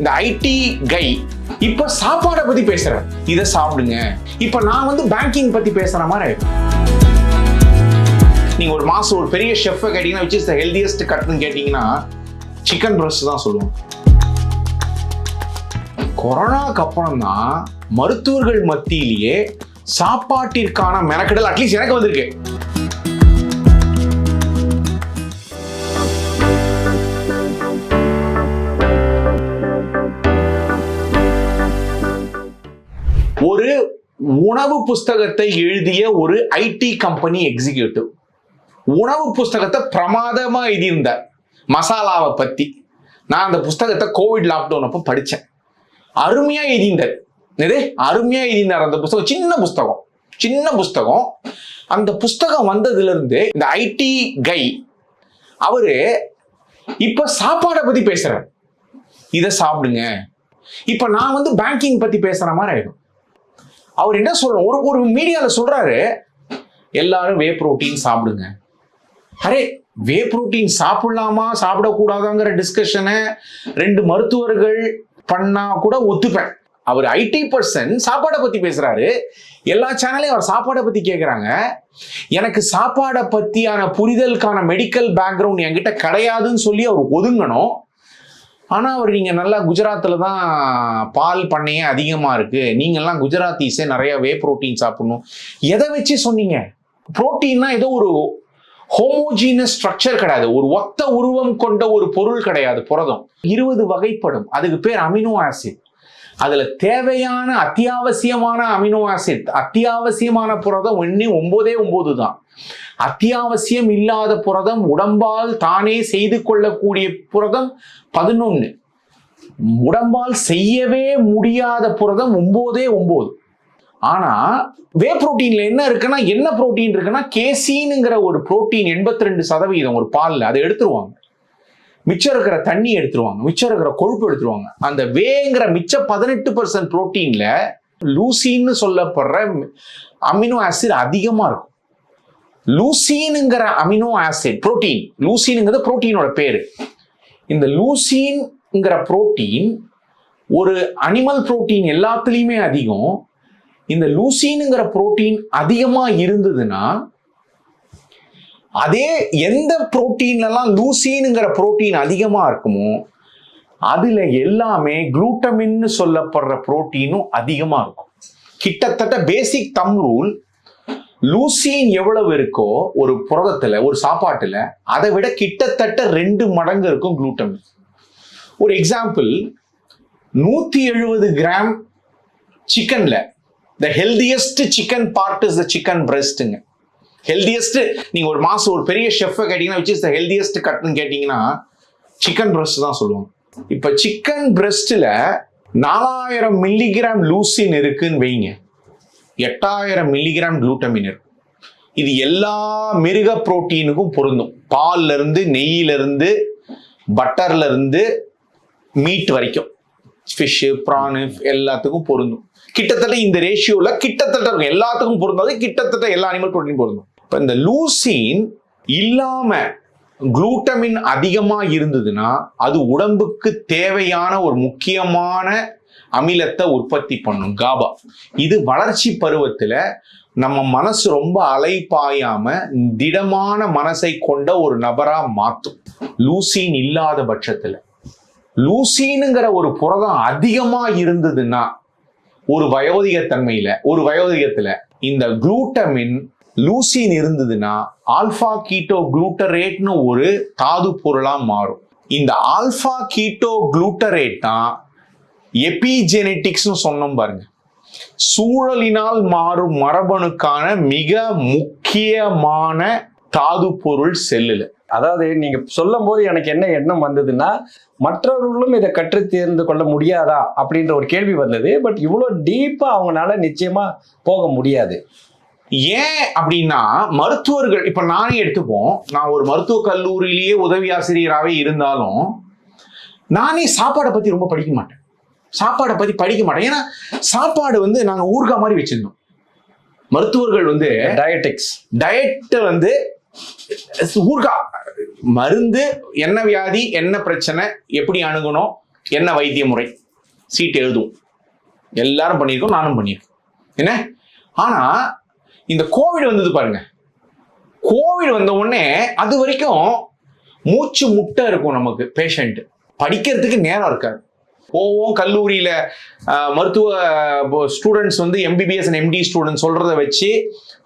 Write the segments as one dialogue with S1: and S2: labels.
S1: இந்த ஐடி கை இப்ப சாப்பாடை பத்தி பேசுறேன். இதை சாப்பிடுங்க. இப்ப நான் வந்து பேங்கிங் பத்தி பேசுற மாதிரி நீங்க ஒரு மாசம் ஒரு பெரிய ஷெஃப்பை கேட்டீங்கன்னா விச் இஸ் த ஹெல்தியஸ்ட் கட்னு கேட்டீங்கன்னா சிக்கன் பிரஸ்ட் தான் சொல்லுவோம். கொரோனாக்கு அப்புறம் தான் மருத்துவர்கள் மத்தியிலேயே சாப்பாட்டிற்கான மெனக்கெடல் அட்லீஸ்ட் எனக்கு வந்திருக்கு. உணவு புஸ்தகத்தை எழுதிய ஒரு ஐடி கம்பெனி எக்ஸிகியூட்டிவ் உணவு புஸ்தகத்தை பிரமாதமா எழுதியிருந்தார். மசாலாவை பத்தி. நான் அந்த புஸ்தகத்தை கோவிட் லாக்டவுன் அப்போ படித்தேன் அருமையா எழுதியிருந்தார். நிறைய அருமையா எழுதினார் அந்த புஸ்தகம். சின்ன புஸ்தகம். சின்ன புஸ்தகம். அந்த புஸ்தகம் வந்ததுல இருந்து இந்த ஐடி கை அவரு இப்ப சாப்பாடை பத்தி பேசுறார். இதை சாப்பிடுங்க. இப்ப நான் வந்து பேங்கிங் பத்தி பேசுற மாதிரி ஆயிடும். அவர் என்ன சொல்ற ஒரு ஒரு மீடியாவில் சொல்றாரு எல்லாரும் வே ப்ரோட்டீன் சாப்பிடுங்க. அரே வே ப்ரோட்டீன் சாப்பிடலாமா? சாப்பிடக்கூடாதாங்கிற டிஸ்கஷனை ரெண்டு மருத்துவர்கள் பண்ணா கூட ஒத்துப்பேன். அவர் ஐடி பர்சன் சாப்பாடை பத்தி பேசுறாரு. எல்லா சேனலையும் அவர் சாப்பாடை பத்தி கேட்குறாங்க எனக்கு சாப்பாடை பத்தியான புரிதலுக்கான மெடிக்கல் பேக்ரவுண்ட் என்கிட்ட கிடையாதுன்னு சொல்லி அவர் ஒதுங்கணும். ஆனால் அவர் நீங்கள் நல்லா குஜராத்தில் தான் பால் பண்ணையே அதிகமாக இருக்குது நீங்கள்லாம் குஜராத்தீஸே நிறையா வே புரோட்டீன் சாப்பிடணும். எதை வச்சு சொன்னீங்க? புரோட்டீன்னா ஏதோ ஒரு ஹோமோஜீனஸ் ஸ்ட்ரக்சர் கிடையாது. ஒரு ஒத்த உருவம் கொண்ட ஒரு பொருள் கிடையாது புரதம். இருபது வகைப்படும். அதுக்கு பேர் அமினோ ஆசிட். அதில் தேவையான அத்தியாவசியமான அமினோ ஆசிட் அத்தியாவசியமான புரதம் ஒன்று ஒம்பதே ஒம்பது தான். அத்தியாவசியம் இல்லாத புரதம் உடம்பால் தானே செய்து கொள்ளக்கூடிய புரதம் பதினொன்னு. உடம்பால் செய்யவே முடியாத புரதம் ஒம்போதே ஒம்போது. ஆனா வே புரோட்டீன்ல என்ன இருக்குன்னா என்ன புரோட்டீன் இருக்குன்னா கேசின்ங்கிற ஒரு புரோட்டீன் எண்பத்தி ரெண்டு சதவீதம் ஒரு பாலில் அதை எடுத்துருவாங்க. மிச்சம் இருக்கிற தண்ணி எடுத்துருவாங்க. மிச்சம் இருக்கிற கொழுப்பு எடுத்துருவாங்க. அந்த வேங்கிற மிச்ச பதினெட்டு பர்சன்ட் புரோட்டீன்ல லூசின்னு சொல்லப்படுற அமினோ ஆசிட் அதிகமா இருக்கும். லூசீனுங்கிற அமினோ ஆசிட் புரோட்டீன். லூசீனுங்கிறது புரோட்டீனோட பேரு. இந்த லூசீன்ங்கிற புரோட்டீன் ஒரு அனிமல் புரோட்டீன் எல்லாத்துலேயுமே அதிகம். இந்த லூசீனுங்கிற புரோட்டீன் அதிகமாக இருந்ததுன்னா அதே எந்த புரோட்டீன்லாம் லூசீனுங்கிற புரோட்டீன் அதிகமாக இருக்குமோ அதில் எல்லாமே குளூட்டமின்னு சொல்லப்படுற புரோட்டீனும் அதிகமாக இருக்கும். கிட்டத்தட்ட பேசிக் தம் ரூல் லூசின் எவ்வளவு இருக்கோ ஒரு புரதத்துல ஒரு சாப்பாட்டுல அதை விட கிட்டத்தட்ட ரெண்டு மடங்கு இருக்கும் குளூட்டமின் ஒரு எக்ஸாம்பிள் நூத்தி எழுபது கிராம் சிக்கன்ல the healthiest chicken part is the chicken பிரஸ்ட்டுங்க healthiest நீங்க ஒரு மாசம் ஒரு பெரிய ஷெஃப்பை கேட்டீங்கன்னா விச் இஸ் த ஹெல்தியஸ்ட் கட்னு கேட்டீங்கன்னா சிக்கன் பிரஸ்ட் தான் சொல்லுவாங்க. இப்ப சிக்கன் பிரஸ்ட்ல நாலாயிரம் மில்லிகிராம் லூசின் இருக்குன்னு வைங்க. எட்டாயிரம் மில்லிகிராம் குளூட்டமின் இருக்கும். இது எல்லா மிருக புரோட்டீனுக்கும் பொருந்தும். பால்ல இருந்து நெய்யில இருந்து பட்டர்ல இருந்து மீட் வரைக்கும். ஃபிஷ்ஷு ப்ரானு எல்லாத்துக்கும் பொருந்தும். கிட்டத்தட்ட இந்த ரேஷியோவில் கிட்டத்தட்ட இருக்கும். எல்லாத்துக்கும் பொருந்தாது கிட்டத்தட்ட எல்லா அனிமல் புரோட்டீன் பொருந்தும். இப்போ இந்த லூசின் இல்லாமல் குளூட்டமின் அதிகமாக இருந்ததுன்னா அது உடம்புக்கு தேவையான ஒரு முக்கியமான அமிலத்தை உற்பத்தி பண்ணும் காபா இது வளர்ச்சி பருவத்தில் நம்ம மனசு ரொம்ப அலைப்பாயாம திடமான மனசை கொண்ட ஒரு நபரா மாத்தும். லூசின் இல்லாத பட்சத்தில். லூசினுங்கிற ஒரு புரதம் அதிகமா இருந்ததுன்னா ஒரு வயோதிக தன்மையில ஒரு வயோதிகத்துல இந்த குளூட்டமின் லூசின் இருந்ததுன்னா ஆல்பா கீட்டோ குளூட்டரேட்னு ஒரு தாது பொருளாக மாறும். இந்த ஆல்பா கீட்டோ குளூட்டரேட் தான் எபிஜெனட்டிக்ஸ்னு சொன்னோம் பாருங்க. சூழலினால் மாறும் மரபணுக்கான மிக முக்கியமான தாது பொருள் செல்லுல.
S2: அதாவது நீங்க சொல்லும் போது எனக்கு என்ன எண்ணம் வந்ததுன்னா மற்றவர்களும் இதை கற்று தேர்ந்து கொள்ள முடியாதா அப்படின்ற ஒரு கேள்வி வந்தது. பட் இவ்வளோ டீப்பா அவங்களால நிச்சயமா போக முடியாது.
S1: ஏன் அப்படின்னா மருத்துவர்கள் இப்ப நானே எடுத்துப்போம். நான் ஒரு மருத்துவ கல்லூரியிலேயே உதவி ஆசிரியராகவே இருந்தாலும் நானே சாப்பாடை பத்தி ரொம்ப படிக்க மாட்டேன். சாப்பாடை பத்தி படிக்க மாட்டேன். ஏன்னா சாப்பாடு வந்து நாங்க ஊர்கா மாதிரி வச்சிருந்தோம். மருத்துவர்கள் வந்து
S2: டயட்டிக்ஸ்
S1: டயட்டை வந்து ஊர்கா மருந்து என்ன வியாதி என்ன பிரச்சனை எப்படி அணுகணும் என்ன வைத்திய முறை? சீட் எழுதுவோம். எல்லாரும் பண்ணியிருக்கோம் நானும் பண்ணியிருக்கேன் என்ன? ஆனா இந்த கோவிட் வந்தது பாருங்க. கோவிட் வந்த உடனே அது வரைக்கும் மூச்சு முட்டை இருக்கும் நமக்கு பேஷண்ட் படிக்கிறதுக்கு நேரம் இருக்காது. போவோம் கல்லூரியில் மருத்துவ ஸ்டூடெண்ட்ஸ் வந்து எம்பிபிஎஸ் அண்ட் எம்டி ஸ்டூடெண்ட் சொல்றத வச்சு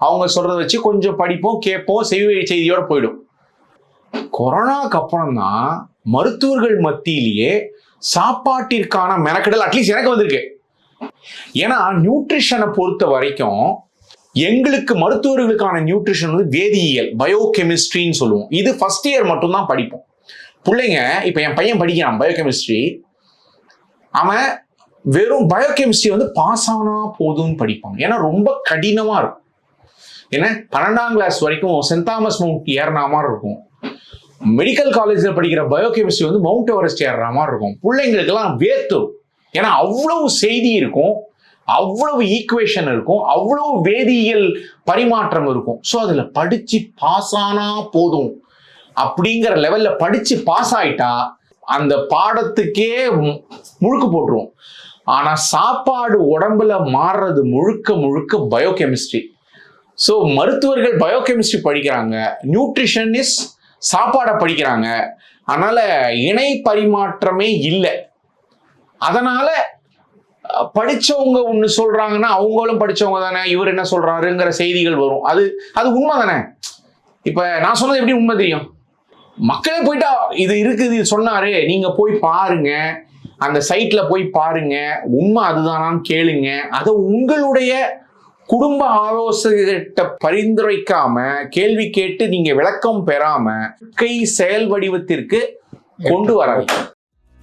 S1: அவங்க சொல்கிறத வச்சு கொஞ்சம் படிப்போம் கேட்போம் செவி செய்தியோடு போயிடும். கொரோனாக்கு அப்புறம் தான் மருத்துவர்கள் மத்தியிலேயே சாப்பாட்டிற்கான மெனக்கெடல் அட்லீஸ்ட் எனக்கு வந்திருக்கு. ஏன்னா நியூட்ரிஷனை பொறுத்த வரைக்கும் எங்களுக்கு மருத்துவர்களுக்கான நியூட்ரிஷன் வந்து வேதியியல் பயோகெமிஸ்ட்ரின்னு சொல்லுவோம். இது ஃபர்ஸ்ட் இயர் மட்டும்தான் படிப்போம். பிள்ளைங்க இப்போ என் பையன் படிக்கிறான் பயோகெமிஸ்ட்ரி அவன் வெறும் பயோகெமிஸ்ட்ரி வந்து பாஸ் ஆனா போதும்னு படிப்பான். ஏன்னா ரொம்ப கடினமா இருக்கும். ஏன்னா பன்னெண்டாம் கிளாஸ் வரைக்கும் சென்ட் தாமஸ் மவுண்ட் ஏறின மாதிரி இருக்கும். மெடிக்கல் காலேஜில் படிக்கிற பயோகெமிஸ்ட்ரி வந்து மவுண்ட் எவரெஸ்ட் ஏறுற மாதிரி இருக்கும். பிள்ளைங்களுக்கெல்லாம் வேர்த்தும் ஏன்னா அவ்வளவு செய்தி இருக்கும். அவ்வளவு ஈக்குவேஷன் இருக்கும் அவ்வளவு வேதியியல் பரிமாற்றம் இருக்கும். ஸோ அதில் படித்து பாஸ் ஆனா போதும். அப்படிங்கிற லெவலில் படித்து பாஸ் ஆயிட்டா அந்த பாடத்துக்கே மு- முழுக்கு போட்டுருவோம். ஆனால் சாப்பாடு உடம்புல மாறுறது முழுக்க முழுக்க பயோகெமிஸ்ட்ரி ஸோ மருத்துவர்கள் பயோகெமிஸ்ட்ரி படிக்கிறாங்க நியூட்ரிஷனிஸ் சாப்பாடை படிக்கிறாங்க. அதனால் இணை பரிமாற்றமே இல்லை. அதனால் படிச்சவங்க ஒன்று சொல்றாங்கன்னா அவங்களும் படிச்சவங்க தானே இவர் என்ன சொல்றாருங்கிற செய்திகள் வரும். அது அது உண்மை தானே? இப்ப நான் சொன்னது எப்படி உண்மை தெரியும்? மக்களே போயிட்டா இது இருக்குது இது சொன்னாரு நீங்க போய் பாருங்க. அந்த சைட்ல போய் பாருங்க. உண்மை அதுதானான்னு கேளுங்க. அதை உங்களுடைய குடும்ப ஆலோசகர்கிட்ட பரிந்துரைக்காம கேள்வி கேட்டு நீங்க விளக்கம் பெறாம கை செயல் வடிவத்திற்கு கொண்டு வர